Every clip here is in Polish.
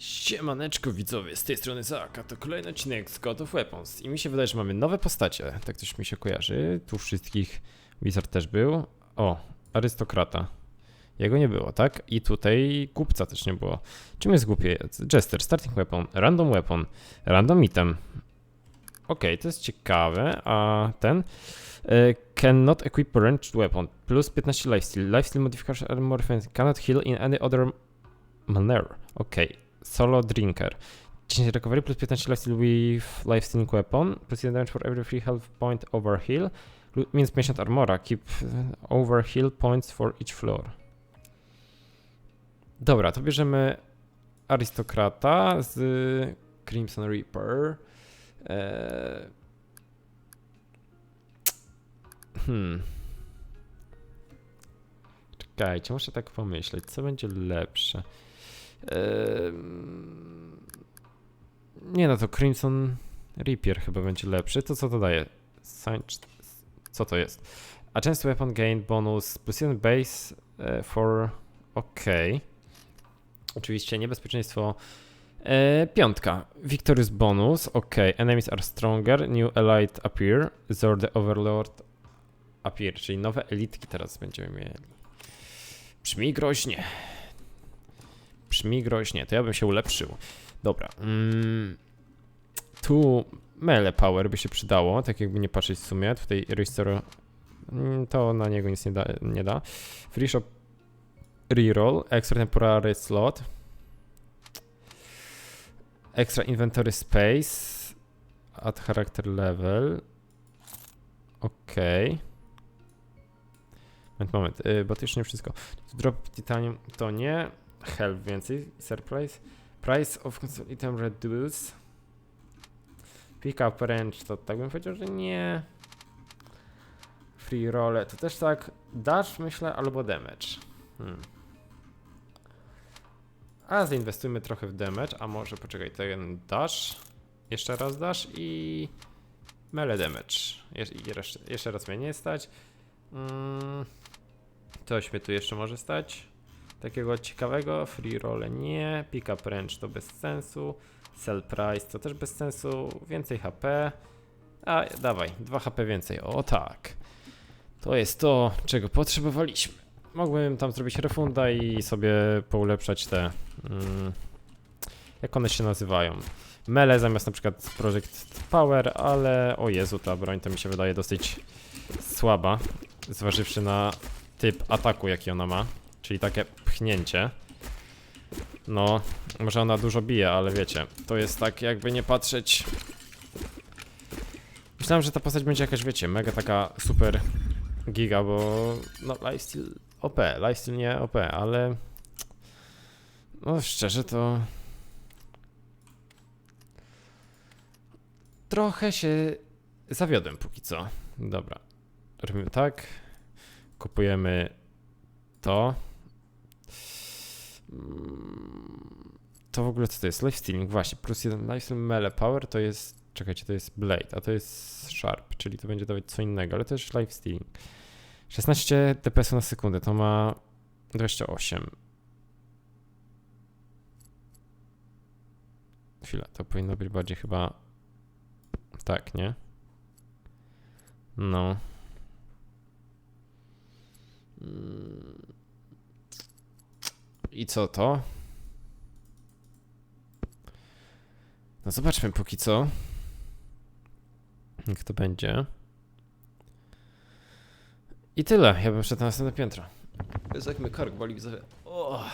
Siemaneczko widzowie, z tej strony Zak, a to kolejny odcinek z God of Weapons i mi się wydaje, że mamy nowe postacie, tak coś mi się kojarzy, tu wszystkich Wizard też był, o, arystokrata, jego nie było, tak? I tutaj kupca też nie było. Czym jest głupie? Jester, starting weapon, random weapon, random item. Okej, to jest ciekawe, a ten? E, cannot equip ranged weapon, plus 15 lifesteal, lifesteal modifier armor cannot heal in any other manner. Okej. Solo Drinker. 10 recovery plus 15 lifesteal with lifestealing weapon. Plus 1 damage for every free health point over heal. Minus 50 armora. Keep uh, over heal points for each floor. Dobra, to bierzemy arystokrata z Crimson Reaper. Eee... Hmm. Czekajcie, muszę tak pomyśleć, co będzie lepsze. Nie no, to Crimson Reaper chyba będzie lepszy. To co to daje? Co to jest? A często weapon gain bonus plus 1 base e, for... ok. Oczywiście niebezpieczeństwo e, piątka. Victorious bonus, ok. Enemies are stronger, new elite appear, Zord the Overlord appear, czyli nowe elitki teraz będziemy mieli. Brzmi groźnie. Brzmi groźnie, to ja bym się ulepszył. Dobra. Mm, tu mele power by się przydało, tak jakby nie patrzeć w sumie. Tutaj restore mm, to na niego nic nie da. Nie da. Free shop reroll, extra temporary slot. Extra inventory space. Add character level. Okej. Moment, moment, y, bo to już nie wszystko. Drop titanium to nie. Help więcej. Surprise. Price of item reduce. Pick up range to tak bym powiedział, że nie. Free roll to też tak. Dash myślę albo damage. Hmm. A zainwestujmy trochę w damage, a może poczekaj, ten dash. Jeszcze raz dash i melee damage. Jeszcze, jeszcze raz mnie nie stać. Mm. Coś tu jeszcze może stać takiego ciekawego. Free roll nie, pick up to bez sensu, sell price to też bez sensu, więcej HP. A dawaj, 2 HP więcej. O tak. To jest to, czego potrzebowaliśmy. Mógłbym tam zrobić refunda i sobie poulepszać te. Mm, jak one się nazywają? Mele zamiast na przykład Project Power, ale o Jezu, ta broń to mi się wydaje dosyć słaba, zważywszy na typ ataku, jaki ona ma czyli takie pchnięcie. No, może ona dużo bije, ale wiecie, to jest tak jakby nie patrzeć. Myślałem, że ta postać będzie jakaś, wiecie, mega taka super giga, bo no lifesteal OP, lifesteal nie OP, ale no szczerze to trochę się zawiodłem póki co. Dobra, robimy tak, kupujemy to. Mm, To w ogóle co to jest? Lifestealing, właśnie. Plus jeden lifesteal melee power to jest. Czekajcie, to jest blade, a to jest sharp, czyli to będzie dawać co innego, ale też lifestealing. 16 DPS na sekundę, to ma 28. Chwila, to powinno być bardziej chyba. Tak, nie? No. Mm. I co to? No zobaczmy póki co. Jak to będzie. I tyle. Ja bym szedł na następne piętro. Jezu, jak mnie kark boli widzowie. O.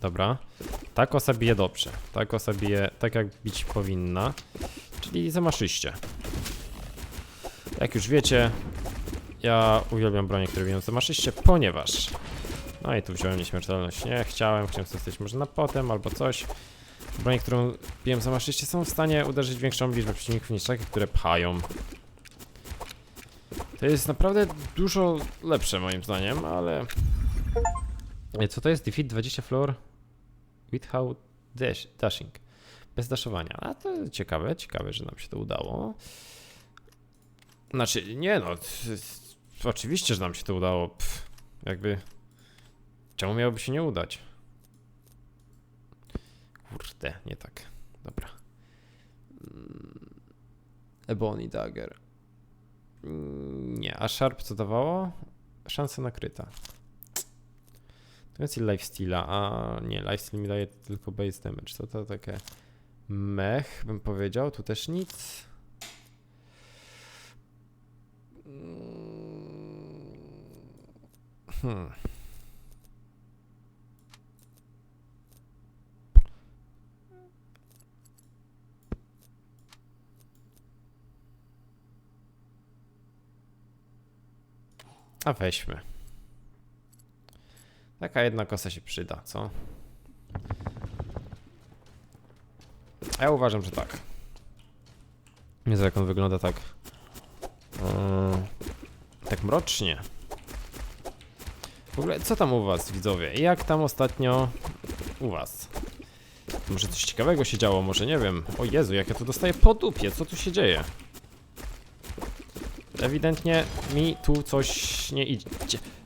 Dobra. Ta kosa bije dobrze. Ta kosa bije tak jak bić powinna. Czyli zamaszyście. Jak już wiecie, ja uwielbiam bronie, które biją zamaszyście, ponieważ... No i tu wziąłem nieśmiertelność. Nie, chciałem, chciałem zostać może na potem albo coś. Bronie, którą biją zamaszyście są w stanie uderzyć większą liczbę przeciwników niż takie, które pchają. To jest naprawdę dużo lepsze moim zdaniem, ale... E, Co to jest? Defeat 20 floor without dash, dashing. Bez daszowania. A to ciekawe, ciekawe, że nam się to udało. Znaczy, nie no, oczywiście, że nam się to udało. Pff, jakby, czemu miałoby się nie udać? Kurde, nie tak. Dobra. Mm, Ebony Dagger. Mm, Nie, a Sharp co dawało? Szansa nakryta. To więcej lifesteala, a nie, lifesteal mi daje tylko base damage. To to takie mech, bym powiedział. Tu też nic. Mm, Hmm. A weźmy. Taka jedna kosa się przyda, co? Ja uważam, że tak. Nie jak on wygląda tak. Yy, tak mrocznie. W ogóle, co tam u was, widzowie? Jak tam ostatnio u was? Może coś ciekawego się działo, może nie wiem. O Jezu, jak ja tu dostaję po dupie, co tu się dzieje? Ewidentnie mi tu coś nie idzie.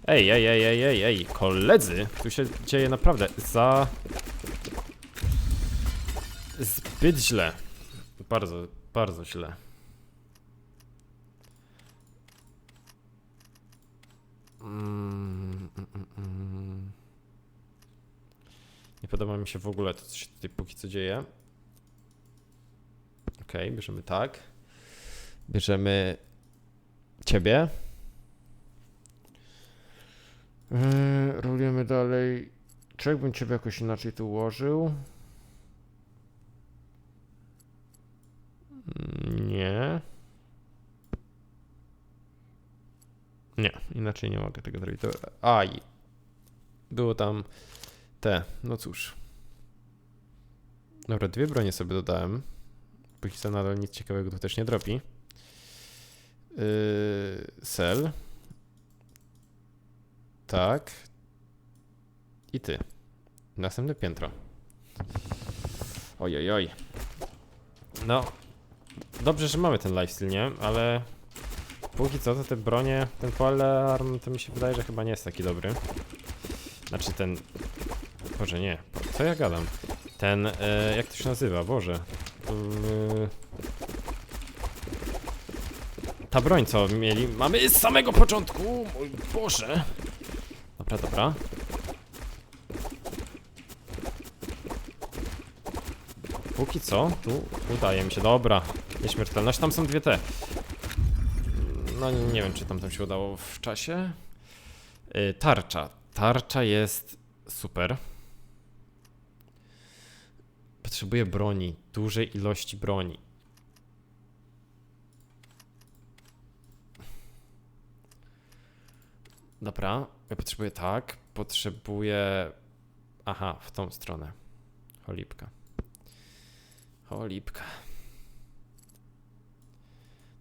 Ej, ej, ej, ej, ej, ej, koledzy, tu się dzieje naprawdę za... Zbyt źle. Bardzo, bardzo źle. Nie podoba mi się w ogóle to, co się tutaj póki co dzieje. Okej, bierzemy tak. Bierzemy ciebie. Yy, rolujemy dalej. Czy jakbym ciebie jakoś inaczej tu ułożył? Nie. Nie, inaczej nie mogę tego zrobić. Aj. Było tam te, no cóż. Dobra, dwie bronie sobie dodałem. Póki co nadal nic ciekawego tu też nie dropi. Yy, sel. Tak. I ty. Następne piętro. Oj, oj. No. Dobrze, że mamy ten lifestyle, nie? Ale póki co to te bronie, ten polearm to mi się wydaje, że chyba nie jest taki dobry. Znaczy ten... Boże, nie. Co ja gadam? Ten, e, jak to się nazywa? Boże. Yy... Ta broń, co mieli, mamy z samego początku! Mój Boże! Dobra, dobra. Póki co, tu udaje mi się. Dobra, nieśmiertelność. Tam są dwie te. No nie, wiem, czy tam, tam się udało w czasie. Yy, tarcza. Tarcza jest super. Potrzebuję broni. Dużej ilości broni. Dobra, ja potrzebuję tak. Potrzebuję. Aha, w tą stronę. Cholipka. Cholipka.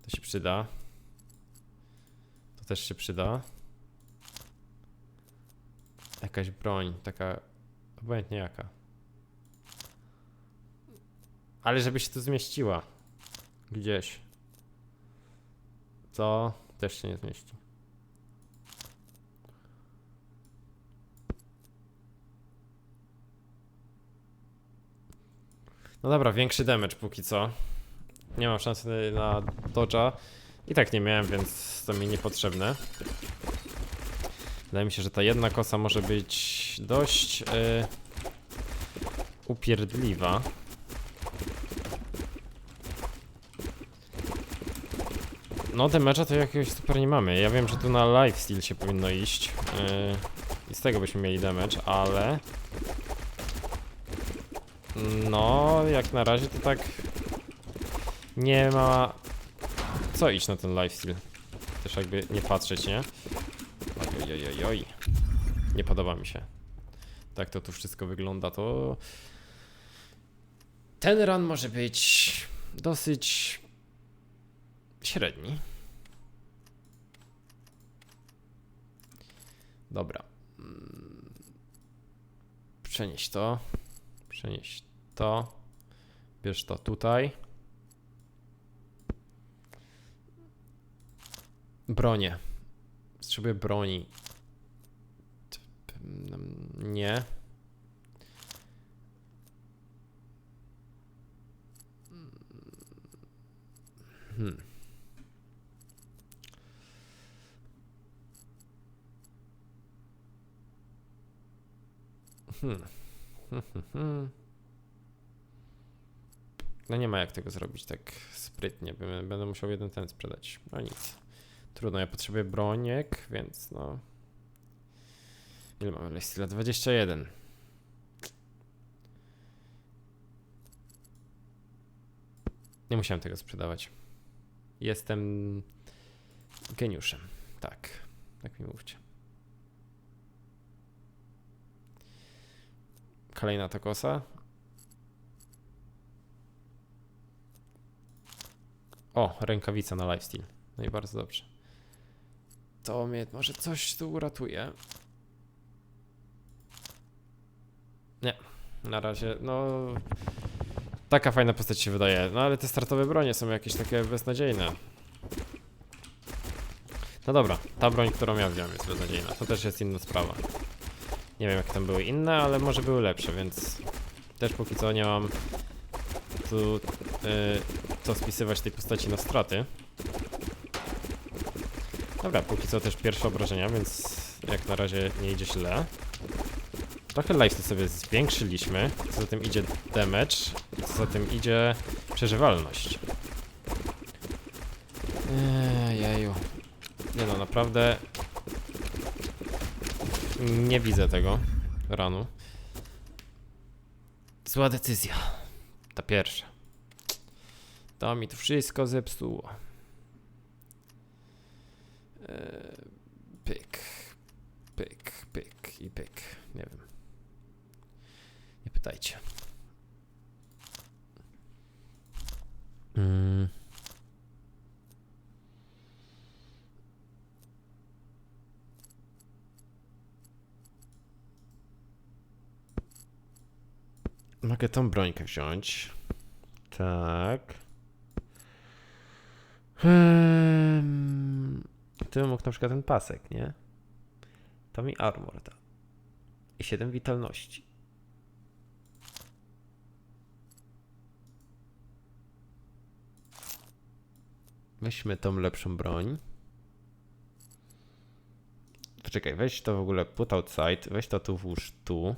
To się przyda. To też się przyda. Jakaś broń, taka. Obojętnie jaka. Ale żeby się tu zmieściła. Gdzieś. To też się nie zmieści. No dobra, większy damage póki co. Nie mam szansy na dodge'a. I tak nie miałem, więc to mi niepotrzebne. Wydaje mi się, że ta jedna kosa może być dość yy, upierdliwa. No damage'a to jakiegoś super nie mamy. Ja wiem, że tu na lifesteal się powinno iść. Yy, I z tego byśmy mieli damage, ale... No, jak na razie to tak nie ma co iść na ten lifestyle. Też jakby nie patrzeć, nie? Oj, oj, oj, oj. Nie podoba mi się. Tak to tu wszystko wygląda, to ten run może być dosyć średni. Dobra. Mm. Przenieść to. Przenieść to. Bierz to tutaj. Bronie. Potrzebuję broni. Nie. Hmm. Hmm. No nie ma jak tego zrobić tak sprytnie. Będę musiał jeden ten sprzedać. No nic. Trudno, ja potrzebuję broniek, więc no. Ile mamy Lestila? 21. Nie musiałem tego sprzedawać. Jestem geniuszem. Tak. Tak mi mówcie. Kolejna takosa. O, rękawica na lifestyle. No i bardzo dobrze. To mnie może coś tu uratuje. Nie, na razie, no. Taka fajna postać się wydaje. No ale te startowe bronie są jakieś takie beznadziejne. No dobra, ta broń, którą ja wziąłem jest beznadziejna. To też jest inna sprawa. Nie wiem jak tam były inne, ale może były lepsze, więc też póki co nie mam tu y, co spisywać tej postaci na straty. Dobra, póki co też pierwsze obrażenia, więc jak na razie nie idzie źle. Trochę lifestyle sobie zwiększyliśmy, co za tym idzie damage, co za tym idzie przeżywalność. Jeju. Nie no, naprawdę nie widzę tego ranu. Zła decyzja. Ta pierwsza. To mi to wszystko zepsuło. Eee, Pyk, pyk, pyk i pyk. Nie wiem. Nie pytajcie. Mm. Mogę tą brońkę wziąć. Tak. Hmm. Ty mógł na przykład ten pasek, nie? To mi armor da. I 7 witalności. Weźmy tą lepszą broń. Poczekaj, weź to w ogóle put outside, weź to tu włóż tu.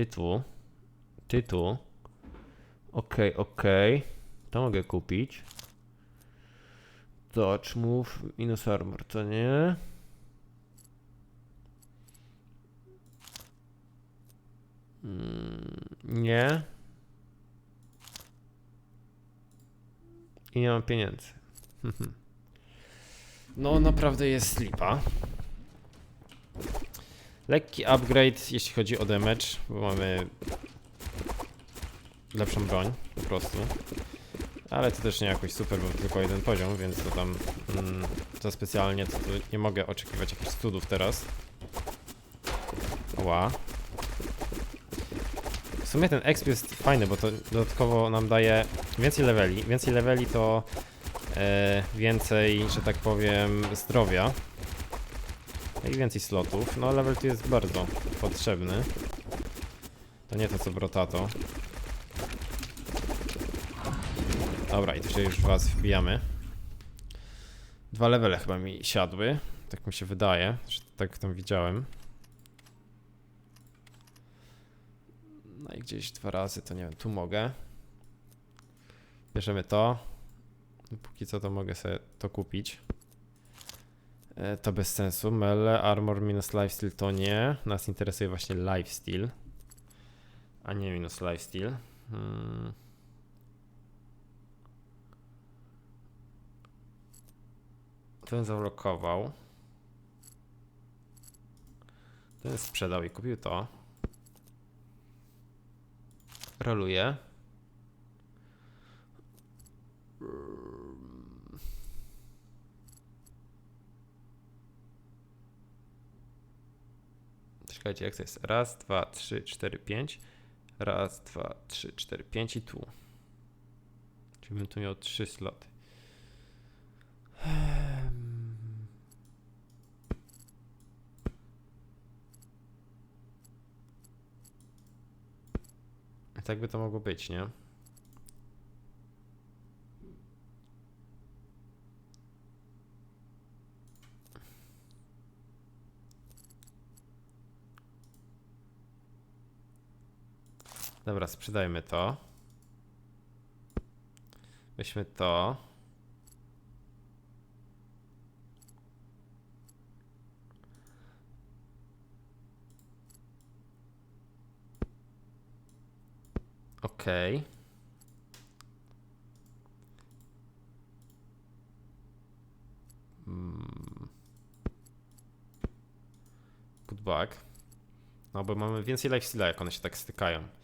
Ty tu. Ty tu. Okej, okej. To mogę kupić. Dodge move, minus armor, to nie. Mm, nie. I nie mam pieniędzy. No, naprawdę jest lipa. Lekki upgrade, jeśli chodzi o damage, bo mamy lepszą broń, po prostu. Ale to też nie jakoś super, bo tylko jeden poziom, więc to tam mm, za specjalnie to, to nie mogę oczekiwać jakichś cudów teraz. Ła. W sumie ten exp jest fajny, bo to dodatkowo nam daje więcej leveli. Więcej leveli to e, więcej, że tak powiem, zdrowia. I więcej slotów. No level tu jest bardzo potrzebny. To nie to co brotato. Dobra, i tu się już was wbijamy. Dwa levele chyba mi siadły. Tak mi się wydaje, że tak tam widziałem. No i gdzieś dwa razy, to nie wiem, tu mogę. Bierzemy to. Póki co to mogę sobie to kupić. E, To bez sensu. Mele, armor minus lifesteal to nie. Nas interesuje właśnie lifesteal. A nie minus lifesteal. Hmm. Ten zablokował. Ten sprzedał i kupił to. Roluje. Czekajcie, jak to jest? Raz, dwa, trzy, cztery, pięć. Raz, dwa, trzy, cztery, pięć i tu. Czyli bym tu miał trzy sloty. Tak by to mogło być, nie? Dobra, sprzedajmy to. Weźmy to. Okej. Mm. Put back. No bo mamy więcej lifesteala, jak one się tak stykają.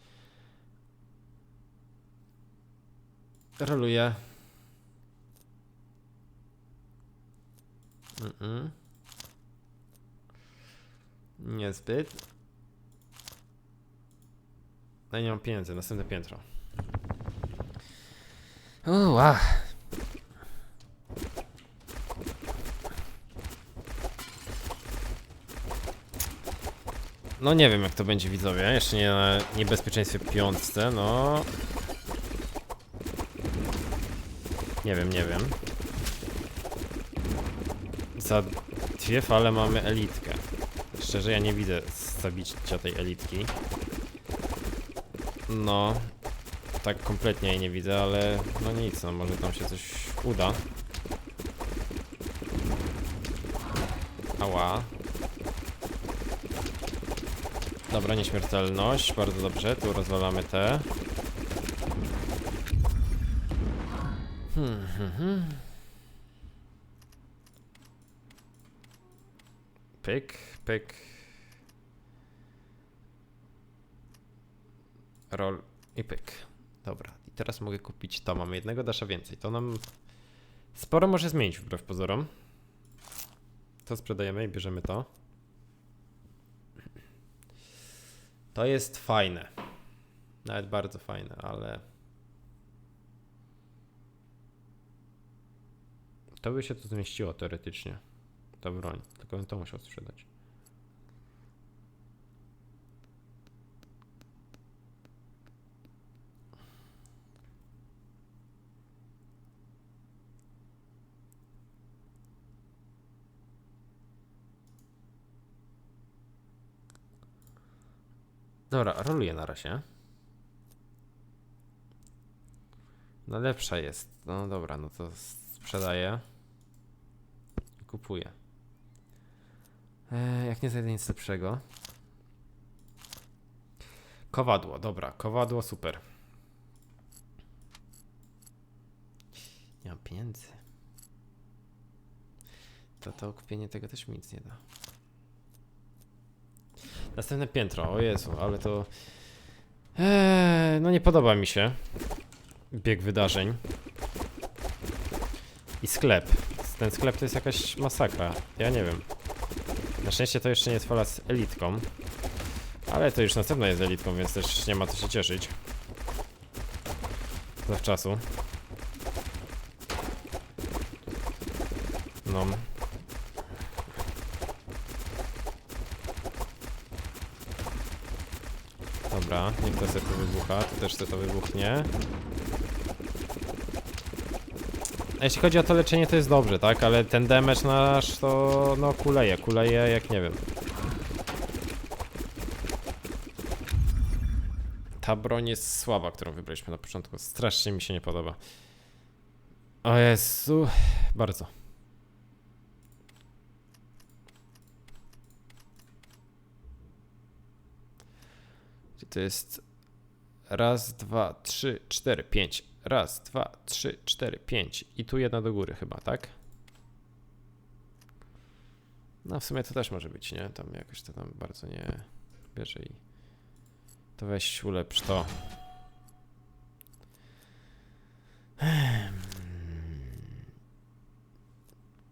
Roluję. Mm-mm. Niezbyt. No i nie mam pieniędzy, następne piętro. Uła. No nie wiem jak to będzie widzowie, jeszcze nie na niebezpieczeństwie piątce, no. Nie wiem, nie wiem. Za dwie fale mamy elitkę. Szczerze ja nie widzę zabicia tej elitki. No, tak kompletnie jej nie widzę, ale no nic, no może tam się coś uda. Ała. Dobra, nieśmiertelność, bardzo dobrze, tu rozwalamy te. Hmm, hmm, hmm. Pyk, pyk. Roll i pyk. Dobra, i teraz mogę kupić to. Mamy jednego dasza więcej. To nam sporo może zmienić wbrew pozorom. To sprzedajemy i bierzemy to. To jest fajne. Nawet bardzo fajne, ale. To by się tu zmieściło teoretycznie. Ta broń. Tylko bym to musiał sprzedać. Dobra, roluję na razie. No lepsza jest. No dobra, no to sprzedaję. Kupuję. Eee, jak nie znajdę nic lepszego. Kowadło, dobra, kowadło super. Nie mam pieniędzy. To to kupienie tego też mi nic nie da. Następne piętro, o Jezu, ale to... Eee, no nie podoba mi się bieg wydarzeń. I sklep. Ten sklep to jest jakaś masakra. Ja nie wiem. Na szczęście to jeszcze nie jest fala z elitką. Ale to już następna jest elitką, więc też nie ma co się cieszyć. Zawczasu. No. Dobra, niech to sobie to wybucha, to też sobie to wybuchnie. A jeśli chodzi o to leczenie, to jest dobrze, tak? Ale ten damage nasz to no kuleje, kuleje jak nie wiem. Ta broń jest słaba, którą wybraliśmy na początku. Strasznie mi się nie podoba. O Jezu, bardzo. Gdzie to jest? Raz, dwa, trzy, cztery, pięć. Raz, dwa, trzy, cztery, pięć. I tu jedna do góry chyba, tak? No w sumie to też może być, nie? Tam jakoś to tam bardzo nie bierze i... To weź ulepsz to.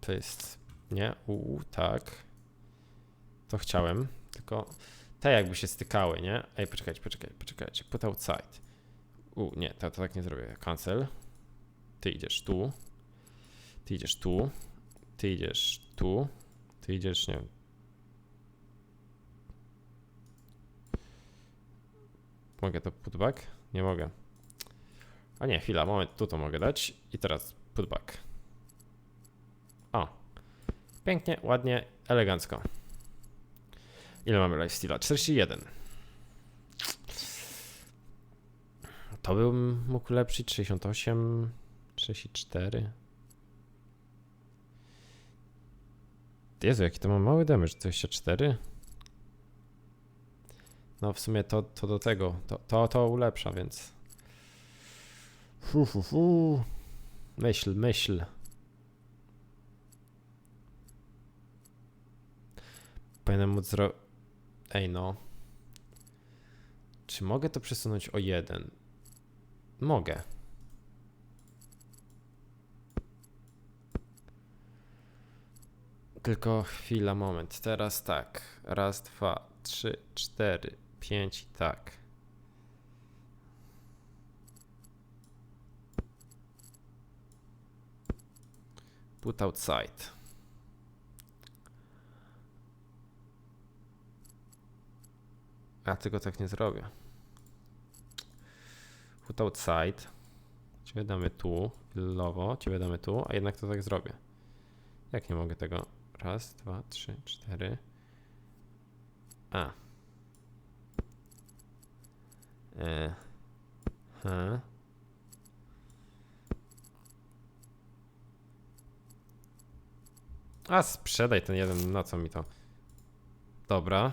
To jest... Nie? U, tak. To chciałem, tylko te jakby się stykały, nie? Ej, poczekajcie, poczekajcie, poczekajcie. Put outside. U, nie, to, to tak nie zrobię. Cancel. Ty idziesz tu. Ty idziesz tu. Ty idziesz tu. Ty idziesz, nie wiem. Mogę to put back? Nie mogę. A nie, chwila, moment, tu to mogę dać. I teraz put back. O. Pięknie, ładnie, elegancko. Ile mamy lifesteala? 41. To bym mógł ulepszyć 68, 34. Jezu, jaki to ma mały damage, 24? No w sumie to, to do tego, to, to, to ulepsza, więc... Fu, fu, fu. Myśl, myśl. Powinienem móc zro... Ej no. Czy mogę to przesunąć o jeden? Mogę. Tylko chwila, moment. Teraz tak. Raz, dwa, trzy, cztery, pięć tak. Put outside. Ja tego tak nie zrobię. Put outside. Ciebie damy tu, chwilowo, ciebie damy tu, a jednak to tak zrobię. Jak nie mogę tego? Raz, dwa, trzy, cztery. A. E. A sprzedaj ten jeden, na co mi to? Dobra.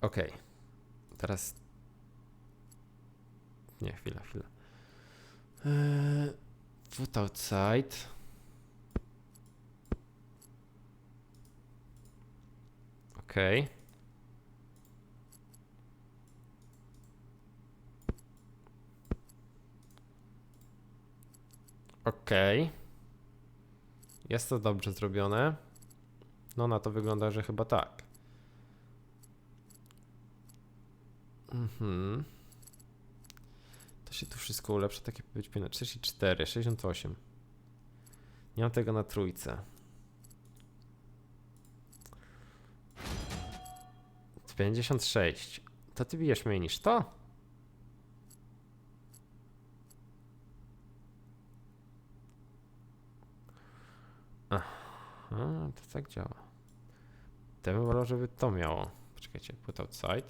Okej. Teraz. Nie, chwila, chwila. Eee, put outside. Okej. Okej. Jest to dobrze zrobione. No na to wygląda, że chyba tak. Mhm. To się tu wszystko ulepsza, takie być powinno. 44, 68. Nie mam tego na trójce. 56. To ty bijesz mniej niż to? Aha, to tak działa. Bym wolał, żeby to miało. Poczekajcie, put outside.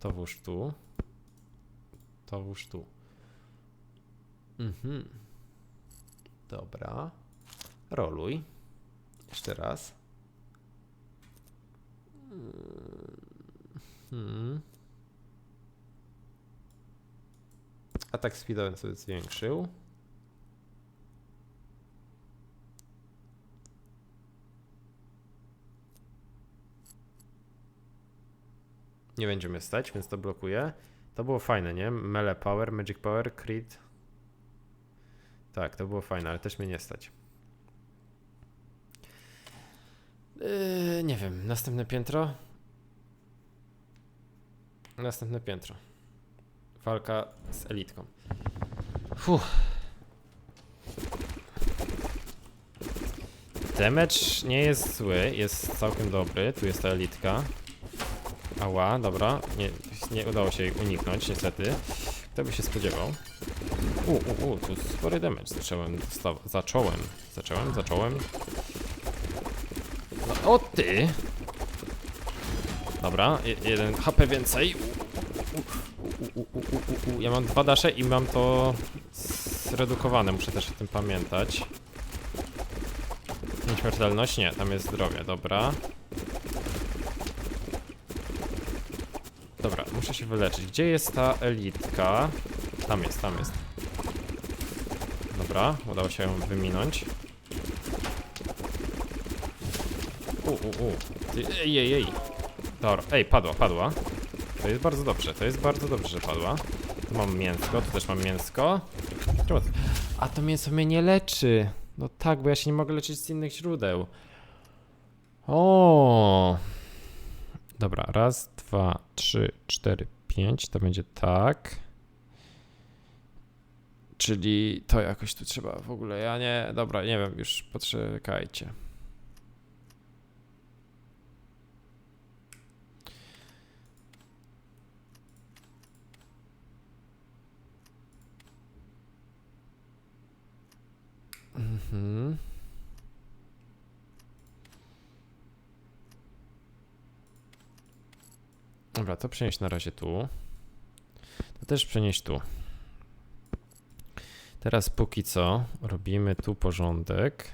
To włóż tu. To włóż tu. Mhm. Dobra. Roluj. Jeszcze raz. Mhm. Atak speedowy sobie zwiększył. Nie będzie mnie stać, więc to blokuję. To było fajne, nie? Melee Power, Magic Power, Crit. Tak, to było fajne, ale też mnie nie stać. Yy, nie wiem, następne piętro. Następne piętro. Walka z elitką. Fuh. Damage nie jest zły, jest całkiem dobry. Tu jest ta elitka. Ała, dobra. Nie, nie udało się jej uniknąć, niestety. Kto by się spodziewał? U, u, u, tu spory damage zacząłem. Zacząłem. Zacząłem, zacząłem. No, o ty! Dobra, je- jeden HP więcej. Ja mam dwa dasze i mam to zredukowane, muszę też o tym pamiętać. Nieśmiertelność? Nie, tam jest zdrowie, dobra. Dobra, muszę się wyleczyć. Gdzie jest ta elitka? Tam jest, tam jest. Dobra, udało się ją wyminąć. U, u, u. Ej, ej, ej. Dobra, ej, padła, padła. To jest bardzo dobrze, to jest bardzo dobrze, że padła. Tu mam mięsko, tu też mam mięsko. A to mięso mnie nie leczy. No tak, bo ja się nie mogę leczyć z innych źródeł. O. Dobra, raz, dwa, trzy, cztery, pięć. To będzie tak. Czyli to jakoś tu trzeba w ogóle. Ja nie. Dobra, nie wiem, już poczekajcie. Mhm. Dobra, to przenieść na razie tu. To też przenieść tu. Teraz póki co robimy tu porządek.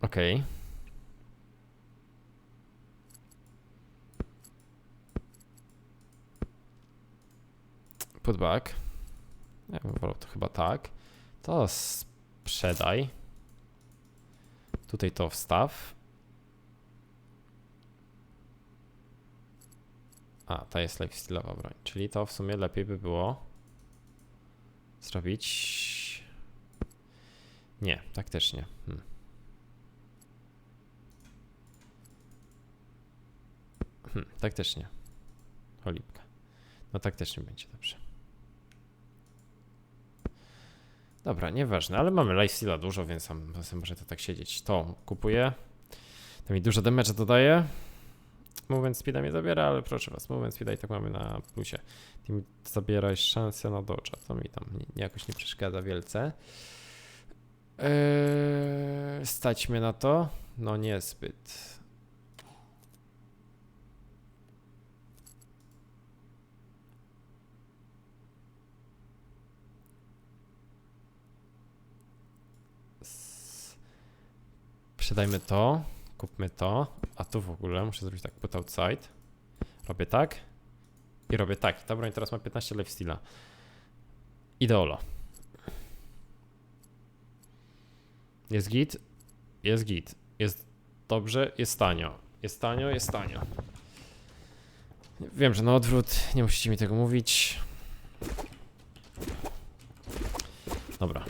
Okej. Put back. Ja bym wolał to chyba tak. To sprzedaj. Tutaj to wstaw. A, ta jest lifestyle'owa broń, czyli to w sumie lepiej by było zrobić... Nie, tak też nie. Hmm. Hmm, tak nie. Cholipka. No tak też nie będzie dobrze. Dobra, nieważne, ale mamy lifesteala dużo, więc sam, sam może to tak siedzieć. To kupuję. To mi dużo damage dodaje. Movement speeda mnie zabiera, ale proszę was, movement speeda i tak mamy na plusie. Ty mi zabieraj szansę na dodge'a, to mi tam nie, jakoś nie przeszkadza wielce. Eee, stać mnie na to? No niezbyt. Sprzedajmy to, kupmy to, a tu w ogóle muszę zrobić tak, put outside. Robię tak i robię tak. Ta broń teraz ma 15 lifesteala. Ideolo. Jest git, jest git. Jest dobrze, jest tanio. Jest tanio, jest tanio. Wiem, że na odwrót, nie musicie mi tego mówić. Dobra.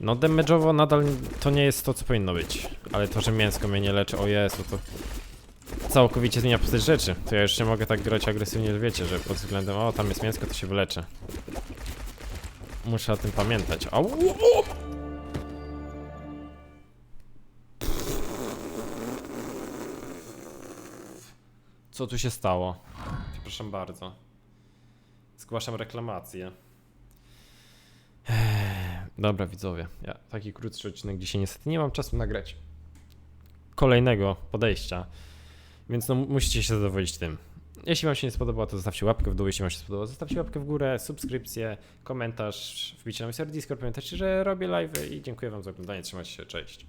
No damage'owo nadal to nie jest to, co powinno być. Ale to, że mięsko mnie nie leczy, o Jezu, to całkowicie zmienia postać rzeczy. To ja już nie mogę tak grać agresywnie, wiecie, że pod względem, o tam jest mięsko, to się wyleczę. Muszę o tym pamiętać. Au! o! Co tu się stało? Przepraszam bardzo. Zgłaszam reklamację. Dobra, widzowie. Ja taki krótszy odcinek dzisiaj niestety nie mam czasu nagrać kolejnego podejścia, więc no musicie się zadowolić tym. Jeśli Wam się nie spodobało, to zostawcie łapkę w dół. Jeśli Wam się spodobało, zostawcie łapkę w górę, subskrypcję, komentarz, wbicie na mój serwer Discord. Pamiętajcie, że robię live i dziękuję Wam za oglądanie. Trzymajcie się, cześć.